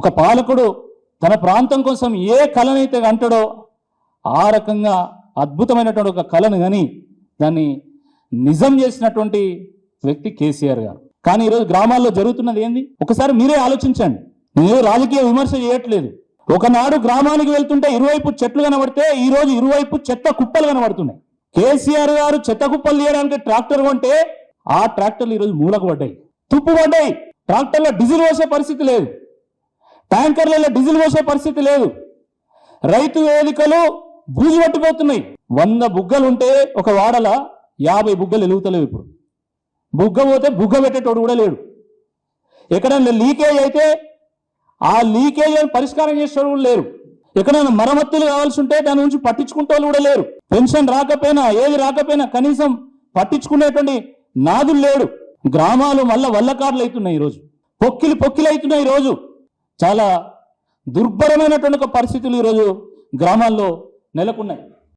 ఒక పాలకుడు తన ప్రాంతం కోసం ఏ కళనైతే అంటాడో ఆ రకంగా అద్భుతమైనటువంటి ఒక కళను కానీ దాన్ని నిజం చేసినటువంటి వ్యక్తి కేసీఆర్ గారు. కానీ ఈరోజు గ్రామాల్లో జరుగుతున్నది ఏంది? ఒకసారి మీరే ఆలోచించండి. నేను రాజకీయ విమర్శ చేయట్లేదు. ఒకనాడు గ్రామానికి వెళ్తుంటే ఇరువైపు చెట్లు కనబడితే ఈ రోజు ఇరువైపు చెత్త కుప్పలు కనబడుతున్నాయి. కేసీఆర్ గారు చెత్త కుప్పలు తీయడానికి ట్రాక్టర్ కొంటే ఆ ట్రాక్టర్లు ఈరోజు మూలకు పడ్డాయి. తుప్పు పడ్డాయి. ట్రాక్టర్లో డీజిల్ పోసే పరిస్థితి లేదు. ట్యాంకర్లలో డీజిల్ పోసే పరిస్థితి లేదు. రైతు వేదికలు బూజు పట్టిపోతున్నాయి. వంద బుగ్గలు ఉంటే ఒక వాడల యాభై బుగ్గలు వెలుగుతలేవు ఇప్పుడు. బుగ్గ పోతే బుగ్గ పెట్టేటోడు కూడా లేడు. ఎక్కడైనా లీకేజ్ అయితే ఆ లీకేజ్ పరిష్కారం చేసేవాడు కూడా లేరు. ఎక్కడైనా మరమ్మతులు కావాల్సి ఉంటే దాని నుంచి పట్టించుకుంటే వాళ్ళు కూడా లేరు. పెన్షన్ రాకపోయినా ఏది రాకపోయినా కనీసం పట్టించుకునేటువంటి నాదులు లేడు. గ్రామాలు మళ్ళా వల్లకారులు అవుతున్నాయి ఈరోజు. పొక్కిలు పొక్కిలు అవుతున్నాయి ఈరోజు. చాలా దుర్భరమైనటువంటి ఒక పరిస్థితులు ఈరోజు గ్రామాల్లో నెలకొన్నాయి.